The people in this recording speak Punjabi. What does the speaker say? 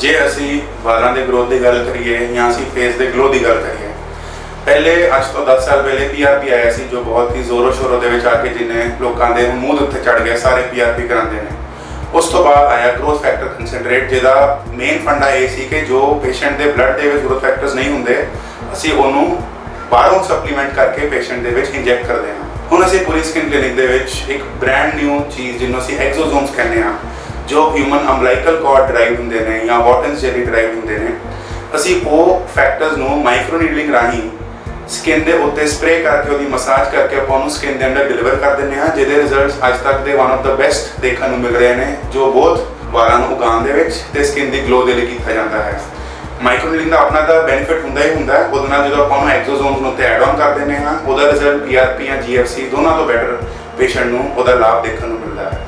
ਜੇ ਅਸੀਂ ਵਾਲਾਂ ਦੇ ਗਰੋਥ ਦੀ ਗੱਲ ਕਰੀਏ ਜਾਂ ਅਸੀਂ ਫੇਸ ਦੇ ਗਲੋ ਦੀ ਗੱਲ ਕਰੀਏ, ਪਹਿਲੇ ਅੱਜ ਤੋਂ 10 ਸਾਲ ਪਹਿਲੇ ਪੀਆਰਪੀ ਆਇਆ ਸੀ ਜੋ ਬਹੁਤ ਹੀ ਜ਼ੋਰੋ ਸ਼ੋਰੋ ਦੇ ਵਿੱਚ ਆ ਕੇ ਜਿਨੇ ਲੋਕਾਂ ਦੇ ਮੂੰਹ ਦੇ ਉੱਤੇ ਚੜ ਗਿਆ, ਸਾਰੇ ਪੀਆਰਪੀ ਕਰਾਉਂਦੇ ਨੇ। ਉਸ ਤੋਂ ਬਾਅਦ ਆਇਆ ਗਰੋਥ ਫੈਕਟਰ ਕਨਸੈਂਟਰੇਟ ਜਿਹਦਾ ਮੇਨ ਫੰਡਾ ਇਹ ਸੀ ਕਿ ਜੋ ਪੇਸ਼ੈਂਟ ਦੇ ਬਲੱਡ ਦੇ ਵਿੱਚ ਗਰੋਥ ਫੈਕਟਰਸ ਨਹੀਂ ਹੁੰਦੇ, ਅਸੀਂ ਉਹਨੂੰ ਬਾਹਰੋਂ ਸਪਲੀਮੈਂਟ ਕਰਕੇ ਪੇਸ਼ੈਂਟ ਦੇ ਵਿੱਚ ਇੰਜੈਕਟ ਕਰਦੇ ਹਾਂ। ਹੁਣ ਅਸੀਂ ਪੂਰੀ ਸਕਿਨ ਕਲੀਨਿਕ ਦੇ ਵਿੱਚ ਇੱਕ ਬ੍ਰੈਂਡ ਨਿਊ ਚੀਜ਼ ਜਿਹਨੂੰ ਅਸੀਂ ਐਕਸੋਸੋਮਸ ਕਹਿੰਦੇ ਹਾਂ। ਜੋ ਹਿਊਮਨ ਅੰਬਲਾਈਕਲ ਕਾਰਡ ਡਰਾਈਵ ਹੁੰਦੇ ਨੇ ਜਾਂ ਵਾਟਨਸ ਜੈਲੀ ਡਰਾਈਵ ਹੁੰਦੇ ਨੇ, ਅਸੀਂ ਉਹ ਫੈਕਟਰਸ ਨੂੰ ਮਾਈਕਰੋ ਨੀਡਲਿੰਗ ਰਾਹੀਂ ਸਕਿਨ ਦੇ ਉੱਤੇ ਸਪਰੇ ਕਰਕੇ ਉਹਦੀ ਮਸਾਜ ਕਰਕੇ ਆਪਾਂ ਉਹਨੂੰ ਸਕਿਨ ਦੇ ਅੰਦਰ ਡਿਲੀਵਰ ਕਰ ਦਿੰਦੇ ਹਾਂ, ਜਿਹਦੇ ਰਿਜ਼ਲਟਸ ਅੱਜ ਤੱਕ ਦੇ ਵਨ ਆਫ ਦਾ ਬੈਸਟ ਦੇਖਣ ਨੂੰ ਮਿਲ ਰਹੇ ਨੇ, ਜੋ ਬਹੁਤ ਵਾਲਾਂ ਨੂੰ ਉਗਾਉਣ ਦੇ ਵਿੱਚ ਤੇ ਸਕਿਨ ਦੀ ਗਲੋ ਦੇ ਲਈ ਕੀਤਾ ਜਾਂਦਾ ਹੈ। ਮਾਈਕਰੋਨੀਲਿੰਗ ਦਾ ਆਪਣਾ ਤਾਂ ਬੈਨੀਫਿਟ ਹੁੰਦਾ ਹੀ ਹੁੰਦਾ ਹੈ ਉਹਦੇ ਨਾਲ ਜਦੋਂ ਆਪਾਂ ਉਹਨੂੰ ਐਕਸੋਸੋਮਸ ਨੂੰ ਉੱਤੇ ਐਡ ਆਨ ਕਰ ਦਿੰਦੇ ਹਾਂ, ਉਹਦਾ ਰਿਜ਼ਲਟ ਪੀਆਰਪੀ ਜਾਂ ਜੀਐਫਸੀ ਦੋਨਾਂ ਤੋਂ ਬੈਟਰ ਪੇਸ਼ੈਂਟ ਨੂੰ ਉਹਦਾ ਲਾਭ ਦੇਖਣ ਨੂੰ ਮਿਲਦਾ ਹੈ।